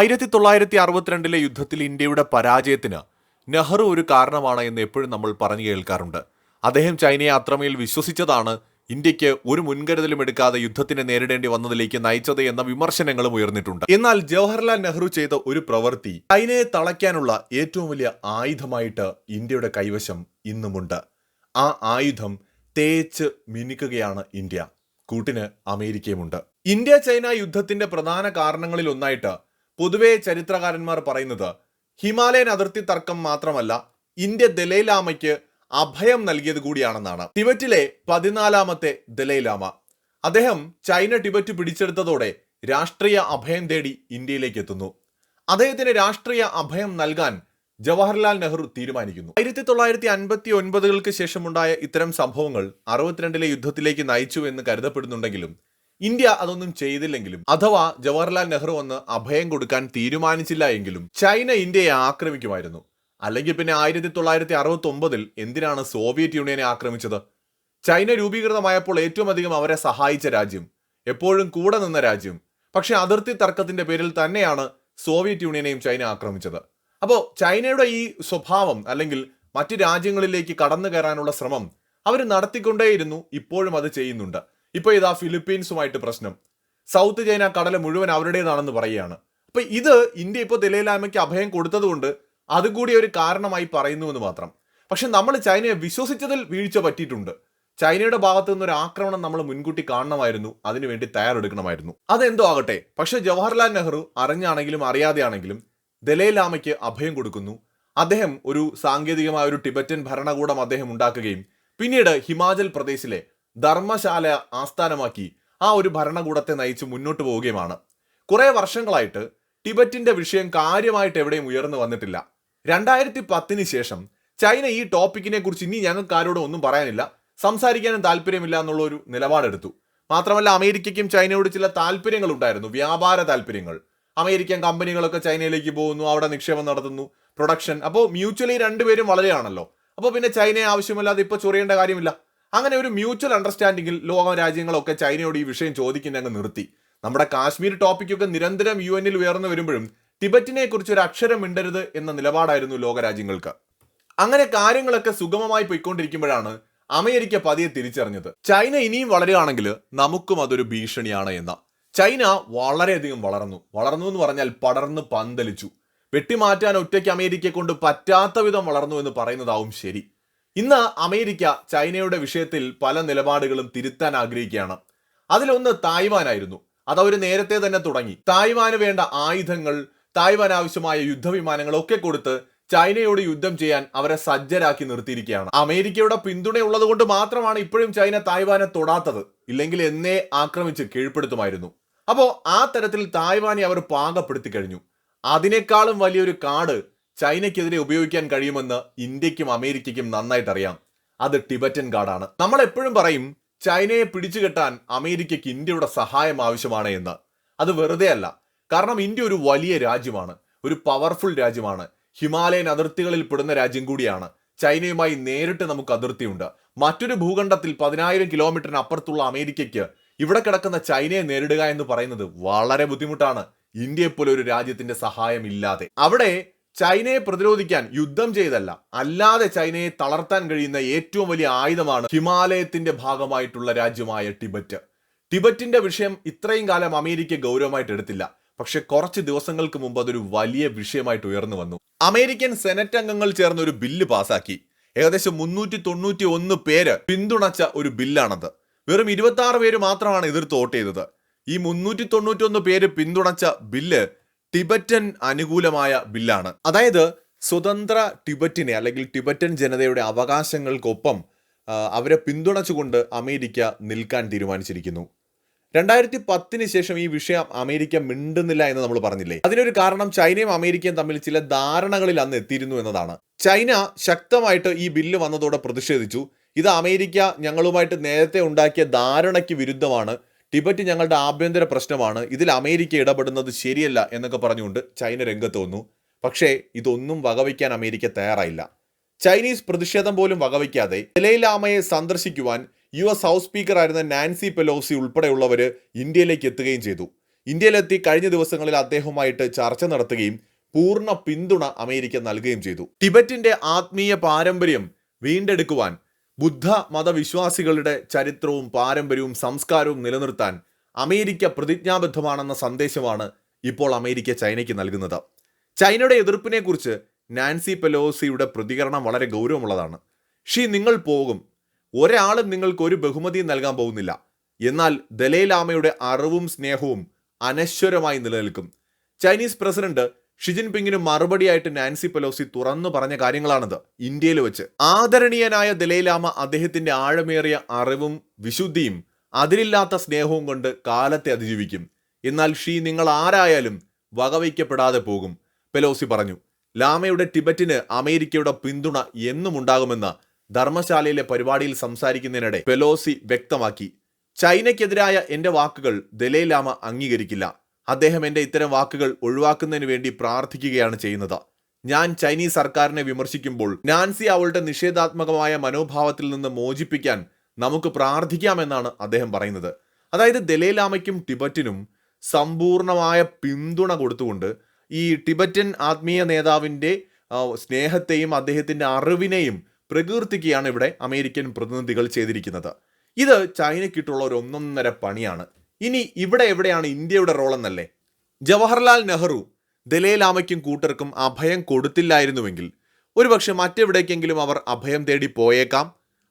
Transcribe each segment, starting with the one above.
ആയിരത്തി തൊള്ളായിരത്തി അറുപത്തിരണ്ടിലെ യുദ്ധത്തിൽ ഇന്ത്യയുടെ പരാജയത്തിന് നെഹ്റു ഒരു കാരണമാണ് എന്ന് എപ്പോഴും നമ്മൾ പറഞ്ഞു കേൾക്കാറുണ്ട്. അദ്ദേഹം ചൈനയെ അത്രമേൽ വിശ്വസിച്ചതാണ് ഇന്ത്യയ്ക്ക് ഒരു മുൻകരുതലും എടുക്കാതെ യുദ്ധത്തിനെ നേരിടേണ്ടി വന്നതിലേക്ക് നയിച്ചത് എന്ന വിമർശനങ്ങളും ഉയർന്നിട്ടുണ്ട്. എന്നാൽ ജവഹർലാൽ നെഹ്റു ചെയ്ത ഒരു പ്രവൃത്തി ചൈനയെ തളയ്ക്കാനുള്ള ഏറ്റവും വലിയ ആയുധമായിട്ട് ഇന്ത്യയുടെ കൈവശം ഇന്നുമുണ്ട്. ആ ആയുധം തേച്ച് മിനുക്കുകയാണ് ഇന്ത്യ. കൂട്ടിന് അമേരിക്കയുമുണ്ട്. ഇന്ത്യ ചൈന യുദ്ധത്തിന്റെ പ്രധാന കാരണങ്ങളിൽ ഒന്നായിട്ട് പൊതുവെ ചരിത്രകാരന്മാർ പറയുന്നത് ഹിമാലയൻ അതിർത്തി തർക്കം മാത്രമല്ല ഇന്ത്യ ദലൈലാമയ്ക്ക് അഭയം നൽകിയത് കൂടിയാണെന്നാണ്. ടിബറ്റിലെ പതിനാലാമത്തെ ദലൈലാമ. അദ്ദേഹം ചൈന ടിബറ്റ് പിടിച്ചെടുത്തതോടെ രാഷ്ട്രീയ അഭയം തേടി ഇന്ത്യയിലേക്ക് എത്തുന്നു. അദ്ദേഹത്തിന് രാഷ്ട്രീയ അഭയം നൽകാൻ ജവഹർലാൽ നെഹ്റു തീരുമാനിക്കുന്നു. ആയിരത്തി തൊള്ളായിരത്തി അൻപത്തി ഒൻപതുകൾക്ക് ശേഷമുണ്ടായ ഇത്തരം സംഭവങ്ങൾ അറുപത്തിരണ്ടിലെ യുദ്ധത്തിലേക്ക് നയിച്ചു എന്ന് കരുതപ്പെടുന്നുണ്ടെങ്കിലും ഇന്ത്യ അതൊന്നും ചെയ്തില്ലെങ്കിലും അഥവാ ജവഹർലാൽ നെഹ്റു ഒന്ന് അഭയം കൊടുക്കാൻ തീരുമാനിച്ചില്ല എങ്കിലും ചൈന ഇന്ത്യയെ ആക്രമിക്കുമായിരുന്നു. അല്ലെങ്കിൽ പിന്നെ ആയിരത്തി തൊള്ളായിരത്തി അറുപത്തി ഒമ്പതിൽ എന്തിനാണ് സോവിയറ്റ് യൂണിയനെ ആക്രമിച്ചത്? ചൈന രൂപീകൃതമായപ്പോൾ ഏറ്റവും അധികം അവരെ സഹായിച്ച രാജ്യം എപ്പോഴും കൂടെ നിന്ന രാജ്യം. പക്ഷെ അതിർത്തി തർക്കത്തിന്റെ പേരിൽ തന്നെയാണ് സോവിയറ്റ് യൂണിയനെയും ചൈന ആക്രമിച്ചത്. അപ്പോൾ ചൈനയുടെ ഈ സ്വഭാവം അല്ലെങ്കിൽ മറ്റു രാജ്യങ്ങളിലേക്ക് കടന്നു കയറാനുള്ള ശ്രമം അവർ നടത്തിക്കൊണ്ടേയിരുന്നു ഇപ്പോഴും അത് ചെയ്യുന്നുണ്ട്. ഇപ്പോൾ ഇതാ ഫിലിപ്പീൻസുമായിട്ട് പ്രശ്നം. സൗത്ത് ചൈന കടൽ മുഴുവൻ അവരുടേതാണെന്ന് പറയുകയാണ്. അപ്പൊ ഇത് ഇന്ത്യ ഇപ്പോൾ ദലൈലാമയ്ക്ക് അഭയം കൊടുത്തതുകൊണ്ട് അതുകൂടി ഒരു കാരണമായി പറയുന്നു എന്ന് മാത്രം. പക്ഷെ നമ്മൾ ചൈനയെ വിശ്വസിച്ചതിൽ വീഴ്ച പറ്റിയിട്ടുണ്ട്. ചൈനയുടെ ഭാഗത്തു നിന്നൊരു ആക്രമണം നമ്മൾ മുൻകൂട്ടി കാണണമായിരുന്നു. അതിനുവേണ്ടി തയ്യാറെടുക്കണമായിരുന്നു. അതെന്തോ ആകട്ടെ. പക്ഷെ ജവഹർലാൽ നെഹ്റു അറിഞ്ഞാണെങ്കിലും അറിയാതെയാണെങ്കിലും ദലൈലാമയ്ക്ക് അഭയം കൊടുക്കുന്നു. അദ്ദേഹം ഒരു സാങ്കേതികമായ ഒരു ടിബറ്റൻ ഭരണകൂടം അദ്ദേഹം ഉണ്ടാക്കുകയും പിന്നീട് ഹിമാചൽ പ്രദേശിലെ ധർമ്മശാല ആസ്ഥാനമാക്കി ആ ഒരു ഭരണകൂടത്തെ നയിച്ച് മുന്നോട്ട് പോവുകയുമാണ്. കുറേ വർഷങ്ങളായിട്ട് ടിബറ്റിന്റെ വിഷയം കാര്യമായിട്ട് എവിടെയും ഉയർന്നു വന്നിട്ടില്ല. രണ്ടായിരത്തി പത്തിന് ശേഷം ചൈന ഈ ടോപ്പിക്കിനെ കുറിച്ച് ഇനി ഞങ്ങൾക്ക് ആരോടും ഒന്നും പറയാനില്ല. സംസാരിക്കാനും താല്പര്യമില്ല എന്നുള്ള ഒരു നിലപാടെടുത്തു. മാത്രമല്ല അമേരിക്കയ്ക്കും ചൈനയോട് ചില താല്പര്യങ്ങൾ ഉണ്ടായിരുന്നു വ്യാപാര താല്പര്യങ്ങൾ. അമേരിക്കൻ കമ്പനികളൊക്കെ ചൈനയിലേക്ക് പോകുന്നു അവിടെ നിക്ഷേപം നടത്തുന്നു പ്രൊഡക്ഷൻ അപ്പോൾ മ്യൂച്വലി രണ്ടുപേരും വളരെയാണല്ലോ. അപ്പോൾ പിന്നെ ചൈനയെ ആവശ്യമില്ലാതെ ഇപ്പോൾ ചൊറിയേണ്ട കാര്യമില്ല. അങ്ങനെ ഒരു മ്യൂച്വൽ അണ്ടർസ്റ്റാൻഡിങ്ങിൽ ലോക രാജ്യങ്ങളൊക്കെ ചൈനയോട് ഈ വിഷയം ചോദിക്കുന്ന അങ്ങ് നിർത്തി. നമ്മുടെ കാശ്മീർ ടോപ്പിക്കൊക്കെ നിരന്തരം യു എന്നിൽ ഉയർന്നു വരുമ്പോഴും ടിബറ്റിനെ കുറിച്ച് ഒരു അക്ഷരം മിണ്ടരുത് എന്ന നിലപാടായിരുന്നു ലോകരാജ്യങ്ങൾക്ക് അങ്ങനെ കാര്യങ്ങളൊക്കെ സുഗമമായി പോയിക്കൊണ്ടിരിക്കുമ്പോഴാണ് അമേരിക്ക പതിയെ തിരിച്ചറിഞ്ഞത്. ചൈന ഇനിയും വളരുകയാണെങ്കിൽ നമുക്കും അതൊരു ഭീഷണിയാണ് എന്ന. ചൈന വളരെയധികം വളർന്നു. വളർന്നു എന്ന് പറഞ്ഞാൽ പടർന്ന് പന്തലിച്ചു. വെട്ടിമാറ്റാൻ ഒറ്റയ്ക്ക് അമേരിക്കയെ കൊണ്ട് പറ്റാത്ത വിധം വളർന്നു എന്ന് പറയുന്നതാവും ശരി. ഇന്ന് അമേരിക്ക ചൈനയുടെ വിഷയത്തിൽ പല നിലപാടുകളും തിരുത്താൻ ആഗ്രഹിക്കുകയാണ്. അതിലൊന്ന് തായ്വാനായിരുന്നു. അത് അവർ നേരത്തെ തന്നെ തുടങ്ങി. തായ്വാന് വേണ്ട ആയുധങ്ങൾ തായ്വാൻ ആവശ്യമായ യുദ്ധവിമാനങ്ങൾ ഒക്കെ കൊടുത്ത് ചൈനയോട് യുദ്ധം ചെയ്യാൻ അവരെ സജ്ജരാക്കി നിർത്തിയിരിക്കുകയാണ്. അമേരിക്കയുടെ പിന്തുണയുള്ളത് കൊണ്ട് മാത്രമാണ് ഇപ്പോഴും ചൈന തായ്വാനെ തൊടാത്തത്. ഇല്ലെങ്കിൽ എന്നേ ആക്രമിച്ച് കീഴ്പ്പെടുത്തുമായിരുന്നു. അപ്പോൾ ആ തരത്തിൽ തായ്വാനെ അവർ പാകപ്പെടുത്തി കഴിഞ്ഞു. അതിനേക്കാളും വലിയൊരു കാർഡ് ചൈനയ്ക്കെതിരെ ഉപയോഗിക്കാൻ കഴിയുമെന്ന് ഇന്ത്യക്കും അമേരിക്കയ്ക്കും നന്നായിട്ട് അറിയാം അത് ടിബറ്റൻ കാർഡാണ് നമ്മൾ എപ്പോഴും പറയും ചൈനയെ പിടിച്ചുകെട്ടാൻ അമേരിക്കയ്ക്ക് ഇന്ത്യയുടെ സഹായം ആവശ്യമാണ് എന്ന്. അത് വെറുതെ അല്ല. കാരണം ഇന്ത്യ ഒരു വലിയ രാജ്യമാണ്. ഒരു പവർഫുൾ രാജ്യമാണ്. ഹിമാലയൻ അതിർത്തികളിൽ പെടുന്ന രാജ്യം കൂടിയാണ്. ചൈനയുമായി നേരിട്ട് നമുക്ക് അതിർത്തിയുണ്ട്. മറ്റൊരു ഭൂഖണ്ഡത്തിൽ പതിനായിരം കിലോമീറ്ററിന് അപ്പുറത്തുള്ള അമേരിക്കയ്ക്ക് ഇവിടെ കിടക്കുന്ന ചൈനയെ നേരിടുക എന്ന് പറയുന്നത് വളരെ ബുദ്ധിമുട്ടാണ്. ഇന്ത്യയെപ്പോലെ ഒരു രാജ്യത്തിന്റെ സഹായം ഇല്ലാതെ. അവിടെ ചൈനയെ പ്രതിരോധിക്കാൻ യുദ്ധം ചെയ്തല്ല അല്ലാതെ ചൈനയെ തളർത്താൻ കഴിയുന്ന ഏറ്റവും വലിയ ആയുധമാണ് ഹിമാലയത്തിന്റെ ഭാഗമായിട്ടുള്ള രാജ്യമായ ടിബറ്റ്. ടിബറ്റിന്റെ വിഷയം ഇത്രയും കാലം അമേരിക്ക ഗൗരവമായിട്ട് എടുത്തില്ല. പക്ഷെ കുറച്ച് ദിവസങ്ങൾക്ക് മുമ്പ് അതൊരു വലിയ വിഷയമായിട്ട് ഉയർന്നു വന്നു. അമേരിക്കൻ സെനറ്റ് അംഗങ്ങൾ ചേർന്ന് ഒരു ബില്ല് പാസാക്കി. ഏകദേശം മുന്നൂറ്റി തൊണ്ണൂറ്റി ഒന്ന് പേര് പിന്തുണച്ച ഒരു ബില്ലാണത്. വെറും ഇരുപത്തി ആറ് പേര് മാത്രമാണ് എതിർത്ത് വോട്ട് ചെയ്തത്. ഈ മുന്നൂറ്റി തൊണ്ണൂറ്റി ഒന്ന് പേര് പിന്തുണച്ച ബില്ല് ടിബറ്റൻ അനുകൂലമായ ബില്ലാണ്. അതായത് സ്വതന്ത്ര ടിബറ്റിനെ അല്ലെങ്കിൽ ടിബറ്റൻ ജനതയുടെ അവകാശങ്ങൾക്കൊപ്പം അവരെ പിന്തുണച്ചുകൊണ്ട് അമേരിക്ക നിൽക്കാൻ തീരുമാനിച്ചിരിക്കുന്നു. രണ്ടായിരത്തി പത്തിന് ശേഷം ഈ വിഷയം അമേരിക്ക മിണ്ടുന്നില്ല എന്ന് നമ്മൾ പറഞ്ഞില്ലേ? അതിനൊരു കാരണം ചൈനയും അമേരിക്കയും തമ്മിൽ ചില ധാരണകളിൽ അന്ന് എത്തിയിരുന്നു എന്നതാണ്. ചൈന ശക്തമായിട്ട് ഈ ബില്ല് വന്നതോടെ പ്രതിഷേധിച്ചു. ഇത് അമേരിക്ക ഞങ്ങളുമായിട്ട് നേരത്തെ ഉണ്ടാക്കിയ ധാരണയ്ക്ക് വിരുദ്ധമാണ്. ടിബറ്റ് ഞങ്ങളുടെ ആഭ്യന്തര പ്രശ്നമാണ്. ഇതിൽ അമേരിക്ക ഇടപെടുന്നത് ശരിയല്ല എന്നൊക്കെ പറഞ്ഞുകൊണ്ട് ചൈന രംഗത്ത് വന്നു. പക്ഷേ ഇതൊന്നും വകവയ്ക്കാൻ അമേരിക്ക തയ്യാറായില്ല. ചൈനീസ് പ്രതിഷേധം പോലും വകവയ്ക്കാതെ ദലൈലാമയെ സന്ദർശിക്കുവാൻ യു എസ് ഹൗസ് സ്പീക്കർ ആയിരുന്ന നാൻസി പെലോസി ഉൾപ്പെടെയുള്ളവർ ഇന്ത്യയിലേക്ക് എത്തുകയും ചെയ്തു. ഇന്ത്യയിലെത്തി കഴിഞ്ഞ ദിവസങ്ങളിൽ അദ്ദേഹവുമായിട്ട് ചർച്ച നടത്തുകയും പൂർണ പിന്തുണ അമേരിക്ക നൽകുകയും ചെയ്തു. ടിബറ്റിന്റെ ആത്മീയ പാരമ്പര്യം വീണ്ടെടുക്കുവാൻ ബുദ്ധ മതവിശ്വാസികളുടെ ചരിത്രവും പാരമ്പര്യവും സംസ്കാരവും നിലനിർത്താൻ അമേരിക്ക പ്രതിജ്ഞാബദ്ധമാണെന്ന സന്ദേശമാണ് ഇപ്പോൾ അമേരിക്ക ചൈനയ്ക്ക് നൽകുന്നത്. ചൈനയുടെ എതിർപ്പിനെക്കുറിച്ച് നാൻസി പെലോസിയുടെ പ്രതികരണം വളരെ ഗൗരവമുള്ളതാണ്. ഷീ നിങ്ങൾ പോകും. ഒരാളും നിങ്ങൾക്ക് ഒരു ബഹുമതിയും നൽകാൻ പോകുന്നില്ല. എന്നാൽ ദലൈലാമയുടെ അറിവും സ്നേഹവും അനശ്വരമായി നിലനിൽക്കും. ചൈനീസ് പ്രസിഡന്റ് ഷിജിൻ പിങ്ങിന് മറുപടിയായിട്ട് നാൻസി പെലോസി തുറന്നു പറഞ്ഞ കാര്യങ്ങളാണത്. ഇന്ത്യയിൽ വെച്ച്. ആദരണീയനായ ദലൈലാമ അദ്ദേഹത്തിന്റെ ആഴമേറിയ അറിവും വിശുദ്ധിയും അതിരില്ലാത്ത സ്നേഹവും കൊണ്ട് കാലത്തെ അതിജീവിക്കും. എന്നാൽ ഷീ നിങ്ങൾ ആരായാലും വകവയ്ക്കപ്പെടാതെ പോകും പെലോസി പറഞ്ഞു. ലാമയുടെ ടിബറ്റിന് അമേരിക്കയുടെ പിന്തുണ എന്നും ഉണ്ടാകുമെന്ന് ധർമ്മശാലയിലെ പരിപാടിയിൽ സംസാരിക്കുന്നതിനിടെ പെലോസി വ്യക്തമാക്കി. ചൈനയ്ക്കെതിരായ എന്റെ വാക്കുകൾ ദലൈലാമ അംഗീകരിക്കില്ല. അദ്ദേഹം എന്റെ ഇത്തരം വാക്കുകൾ ഒഴിവാക്കുന്നതിന് വേണ്ടി പ്രാർത്ഥിക്കുകയാണ് ചെയ്യുന്നത്. ഞാൻ ചൈനീസ് സർക്കാരിനെ വിമർശിക്കുമ്പോൾ നാൻസി അവളുടെ നിഷേധാത്മകമായ മനോഭാവത്തിൽ നിന്ന് മോചിപ്പിക്കാൻ നമുക്ക് പ്രാർത്ഥിക്കാമെന്നാണ് അദ്ദേഹം പറയുന്നത്. അതായത് ദലൈലാമയ്ക്കും ടിബറ്റിനും സമ്പൂർണമായ പിന്തുണ കൊടുത്തുകൊണ്ട് ഈ ടിബറ്റൻ ആത്മീയ നേതാവിന്റെ സ്നേഹത്തെയും അദ്ദേഹത്തിന്റെ അറിവിനെയും പ്രകീർത്തിക്കുകയാണ് ഇവിടെ അമേരിക്കൻ പ്രതിനിധികൾ ചെയ്തിരിക്കുന്നത്. ഇത് ചൈനയ്ക്കിട്ടുള്ള ഒരു ഒന്നൊന്നര പണിയാണ്. ഇനി ഇവിടെ എവിടെയാണ് ഇന്ത്യയുടെ റോൾ എന്നല്ലേ ജവഹർലാൽ നെഹ്റു ദലൈലാമയ്ക്കും കൂട്ടർക്കും അഭയം കൊടുത്തില്ലായിരുന്നുവെങ്കിൽ ഒരുപക്ഷെ മറ്റെവിടേക്കെങ്കിലും അവർ അഭയം തേടി പോയേക്കാം.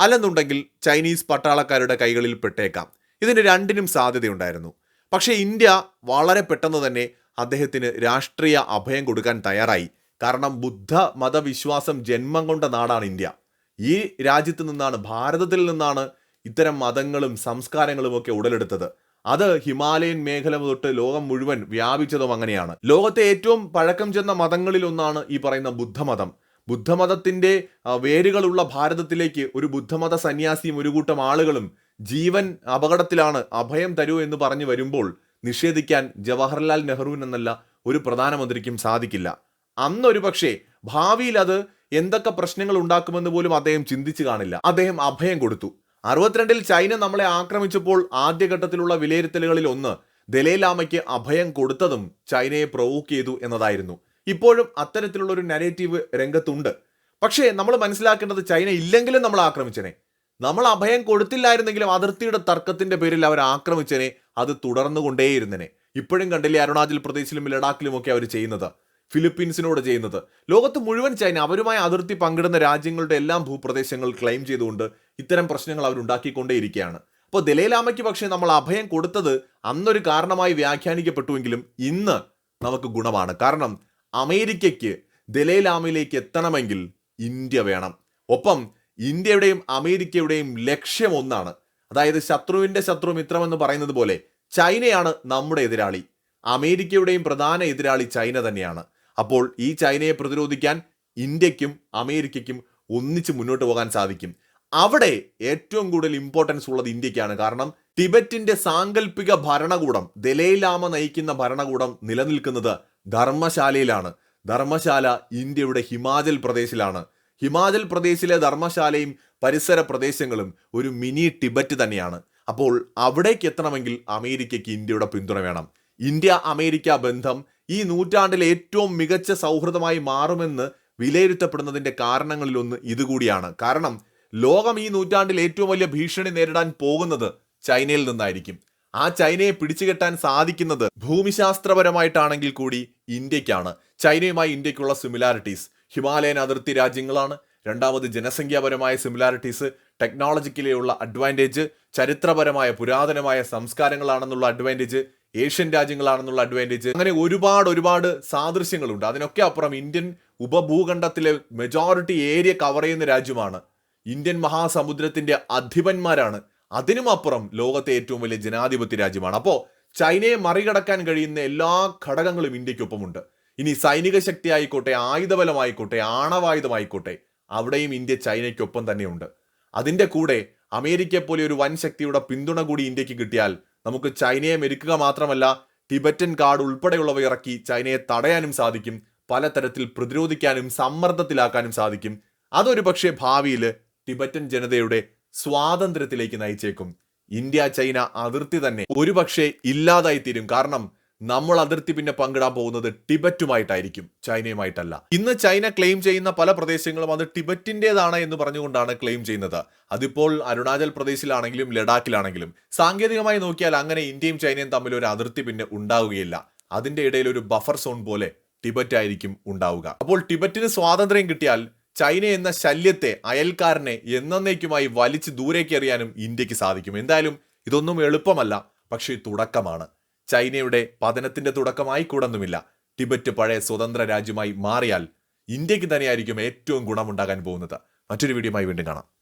അല്ലെന്നുണ്ടെങ്കിൽ ചൈനീസ് പട്ടാളക്കാരുടെ കൈകളിൽ പെട്ടേക്കാം. ഇതിന് രണ്ടിനും സാധ്യതയുണ്ടായിരുന്നു. പക്ഷേ ഇന്ത്യ വളരെ പെട്ടെന്ന് തന്നെ അദ്ദേഹത്തിന് രാഷ്ട്രീയ അഭയം കൊടുക്കാൻ തയ്യാറായി. കാരണം ബുദ്ധ മതവിശ്വാസം ജന്മം കൊണ്ട നാടാണ് ഇന്ത്യ. ഈ രാജ്യത്ത് നിന്നാണ് ഭാരതത്തിൽ നിന്നാണ് ഇത്തരം മതങ്ങളും സംസ്കാരങ്ങളും ഒക്കെ ഉടലെടുത്തത്. അത് ഹിമാലയൻ മേഖല തൊട്ട് ലോകം മുഴുവൻ വ്യാപിച്ചതും അങ്ങനെയാണ്. ലോകത്തെ ഏറ്റവും പഴക്കം ചെന്ന മതങ്ങളിൽ ഒന്നാണ് ഈ പറയുന്ന ബുദ്ധമതം. ബുദ്ധമതത്തിന്റെ വേരുകളുള്ള ഭാരതത്തിലേക്ക് ഒരു ബുദ്ധമത സന്യാസിയും ഒരു കൂട്ടം ആളുകളും ജീവൻ അപകടത്തിലാണ് അഭയം തരൂ എന്ന് പറഞ്ഞു വരുമ്പോൾ നിഷേധിക്കാൻ ജവഹർലാൽ നെഹ്റുവിനെന്നല്ല ഒരു പ്രധാനമന്ത്രിക്കും സാധിക്കില്ല. അന്നൊരു പക്ഷേ ഭാവിയിൽ അത് എന്തൊക്കെ പ്രശ്നങ്ങൾ ഉണ്ടാക്കുമെന്ന് പോലും അദ്ദേഹം ചിന്തിച്ചു കാണില്ല. അദ്ദേഹം അഭയം കൊടുത്തു. അറുപത്തിരണ്ടിൽ ചൈന നമ്മളെ ആക്രമിച്ചപ്പോൾ ആദ്യഘട്ടത്തിലുള്ള വിലയിരുത്തലുകളിൽ ഒന്ന് ദലൈലാമയ്ക്ക് അഭയം കൊടുത്തതും ചൈനയെ പ്രൊവോക്ക് ചെയ്തു എന്നതായിരുന്നു. ഇപ്പോഴും അത്തരത്തിലുള്ള ഒരു നരേറ്റീവ് രംഗത്തുണ്ട്. പക്ഷേ നമ്മൾ മനസ്സിലാക്കേണ്ടത് ചൈന ഇല്ലെങ്കിലും നമ്മൾ ആക്രമിച്ചനെ. നമ്മൾ അഭയം കൊടുത്തില്ലായിരുന്നെങ്കിലും അതിർത്തിയുടെ തർക്കത്തിന്റെ പേരിൽ അവർ ആക്രമിച്ചനെ അത് തുടർന്നുകൊണ്ടേയിരുന്നനെ. ഇപ്പോഴും കണ്ടില്ലേ അരുണാചൽ പ്രദേശിലും ലഡാക്കിലും ഒക്കെ അവർ ചെയ്യുന്നത്. ഫിലിപ്പീൻസിനോട് ചെയ്യുന്നത്. ലോകത്ത് മുഴുവൻ ചൈന അവരുമായി അതിർത്തി പങ്കിടുന്ന രാജ്യങ്ങളുടെ എല്ലാം ഭൂപ്രദേശങ്ങൾ ക്ലെയിം ചെയ്തുകൊണ്ട് ഇത്തരം പ്രശ്നങ്ങൾ അവർ ഉണ്ടാക്കിക്കൊണ്ടേയിരിക്കുകയാണ്. അപ്പോൾ ദലൈലാമയ്ക്ക് പക്ഷേ നമ്മൾ അഭയം കൊടുത്തത് അന്നൊരു കാരണമായി വ്യാഖ്യാനിക്കപ്പെട്ടുവെങ്കിലും ഇന്ന് നമുക്ക് ഗുണമാണ്. കാരണം അമേരിക്കയ്ക്ക് ദലൈലാമയിലേക്ക് എത്തണമെങ്കിൽ ഇന്ത്യ വേണം. ഒപ്പം ഇന്ത്യയുടെയും അമേരിക്കയുടെയും ലക്ഷ്യം ഒന്നാണ്. അതായത് ശത്രുവിന്റെ ശത്രു മിത്രമെന്ന് പറയുന്നത് പോലെ ചൈനയാണ് നമ്മുടെ എതിരാളി. അമേരിക്കയുടെയും പ്രധാന എതിരാളി ചൈന തന്നെയാണ്. അപ്പോൾ ഈ ചൈനയെ പ്രതിരോധിക്കാൻ ഇന്ത്യക്കും അമേരിക്കയ്ക്കും ഒന്നിച്ച് മുന്നോട്ട് പോകാൻ സാധിക്കും. അവിടെ ഏറ്റവും കൂടുതൽ ഇമ്പോർട്ടൻസ് ഉള്ളത് ഇന്ത്യക്കാണ്. കാരണം ടിബറ്റിന്റെ സാങ്കല്പിക ഭരണകൂടം ദലൈലാമ നയിക്കുന്ന ഭരണകൂടം നിലനിൽക്കുന്നത് ധർമ്മശാലയിലാണ്. ധർമ്മശാല ഇന്ത്യയുടെ ഹിമാചൽ പ്രദേശിലാണ്. ഹിമാചൽ പ്രദേശിലെ ധർമ്മശാലയും പരിസര പ്രദേശങ്ങളും ഒരു മിനി ടിബറ്റ് തന്നെയാണ്. അപ്പോൾ അവിടേക്ക് എത്തണമെങ്കിൽ അമേരിക്കയ്ക്ക് ഇന്ത്യയുടെ പിന്തുണ വേണം. ഇന്ത്യ അമേരിക്ക ബന്ധം ഈ നൂറ്റാണ്ടിലെ ഏറ്റവും മികച്ച സൗഹൃദമായി മാറുമെന്ന് വിലയിരുത്തപ്പെടുന്നതിന്റെ കാരണങ്ങളിലൊന്ന് ഇതുകൂടിയാണ്. കാരണം ലോകം ഈ നൂറ്റാണ്ടിൽ ഏറ്റവും വലിയ ഭീഷണി നേരിടാൻ പോകുന്നത് ചൈനയിൽ നിന്നായിരിക്കും. ആ ചൈനയെ പിടിച്ചുകെട്ടാൻ സാധിക്കുന്നത് ഭൂമിശാസ്ത്രപരമായിട്ടാണെങ്കിൽ കൂടി ഇന്ത്യക്കാണ്. ചൈനയുമായി ഇന്ത്യക്കുള്ള സിമിലാരിറ്റീസ് ഹിമാലയൻ അതിർത്തി രാജ്യങ്ങളാണ്. രണ്ടാമത് ജനസംഖ്യാപരമായ സിമിലാരിറ്റീസ് ടെക്നോളജിക്കലിയുള്ള അഡ്വാന്റേജ് ചരിത്രപരമായ പുരാതനമായ സംസ്കാരങ്ങളാണെന്നുള്ള അഡ്വാന്റേജ് ഏഷ്യൻ രാജ്യങ്ങളാണെന്നുള്ള അഡ്വാന്റേജ് അങ്ങനെ ഒരുപാട് ഒരുപാട് സാദൃശ്യങ്ങളുണ്ട്. അതിനൊക്കെ അപ്പുറം ഇന്ത്യൻ ഉപഭൂഖണ്ഡത്തിലെ മെജോറിറ്റി ഏരിയ കവർ ചെയ്യുന്ന രാജ്യമാണ് ഇന്ത്യൻ മഹാസമുദ്രത്തിന്റെ അധിപന്മാരാണ്. അതിനും അപ്പുറം ലോകത്തെ ഏറ്റവും വലിയ ജനാധിപത്യ രാജ്യമാണ്. അപ്പോൾ ചൈനയെ മറികടക്കാൻ കഴിയുന്ന എല്ലാ ഘടകങ്ങളും ഇന്ത്യക്കൊപ്പമുണ്ട് ഇനി സൈനിക ശക്തി ആയിക്കോട്ടെ ആയുധബലമായിക്കോട്ടെ ആണവായുധമായിക്കോട്ടെ അവിടെയും ഇന്ത്യ ചൈനയ്ക്കൊപ്പം തന്നെയുണ്ട്. അതിന്റെ കൂടെ അമേരിക്കയെ പോലെ ഒരു വൻ ശക്തിയുടെ പിന്തുണ കൂടി ഇന്ത്യയ്ക്ക് കിട്ടിയാൽ നമുക്ക് ചൈനയെ മെരുക്കുക മാത്രമല്ല ടിബറ്റൻ കാർഡ് ഉൾപ്പെടെയുള്ളവ ഇറക്കി ചൈനയെ തടയാനും സാധിക്കും പലതരത്തിൽ പ്രതിരോധിക്കാനും സമ്മർദ്ദത്തിലാക്കാനും സാധിക്കും. അതൊരു പക്ഷേ ഭാവിയിൽ ടിബറ്റൻ ജനതയുടെ സ്വാതന്ത്ര്യത്തിലേക്ക് നയിച്ചേക്കും. ഇന്ത്യ ചൈന അതിർത്തി തന്നെ ഒരുപക്ഷെ ഇല്ലാതായി തീരും കാരണം നമ്മൾ അതിർത്തി പിന്നെ പങ്കിടാൻ പോകുന്നത് ടിബറ്റുമായിട്ടായിരിക്കും ചൈനയുമായിട്ടല്ല. ഇന്ന് ചൈന ക്ലെയിം ചെയ്യുന്ന പല പ്രദേശങ്ങളും അത് ടിബറ്റിന്റെതാണ് എന്ന് പറഞ്ഞുകൊണ്ടാണ് ക്ലെയിം ചെയ്യുന്നത്. അതിപ്പോൾ അരുണാചൽ പ്രദേശിലാണെങ്കിലും ലഡാക്കിലാണെങ്കിലും. സാങ്കേതികമായി നോക്കിയാൽ അങ്ങനെ ഇന്ത്യയും ചൈനയും തമ്മിൽ ഒരു അതിർത്തി പിന്നെ ഉണ്ടാവുകയില്ല. അതിന്റെ ഇടയിൽ ഒരു ബഫർ സോൺ പോലെ ടിബറ്റ് ആയിരിക്കും ഉണ്ടാവുക. അപ്പോൾ ടിബറ്റിന് സ്വാതന്ത്ര്യം കിട്ടിയാൽ ചൈന എന്ന ശല്യത്തെ അയൽക്കാരനെ എന്നേക്കുമായി വലിച്ചു ദൂരേക്ക് എറിയാനും ഇന്ത്യയ്ക്ക് സാധിക്കും. എന്തായാലും ഇതൊന്നും എളുപ്പമല്ല പക്ഷേ തുടക്കമാണ്. ചൈനയുടെ പതനത്തിന്റെ തുടക്കമായി കൂടൊന്നുമില്ല. ടിബറ്റ് പഴയ സ്വതന്ത്ര രാജ്യമായി മാറിയാൽ ഇന്ത്യയ്ക്ക് തന്നെയായിരിക്കും ഏറ്റവും ഗുണമുണ്ടാകാൻ പോകുന്നത്. മറ്റൊരു വീഡിയോയുമായി വീണ്ടും കാണാം.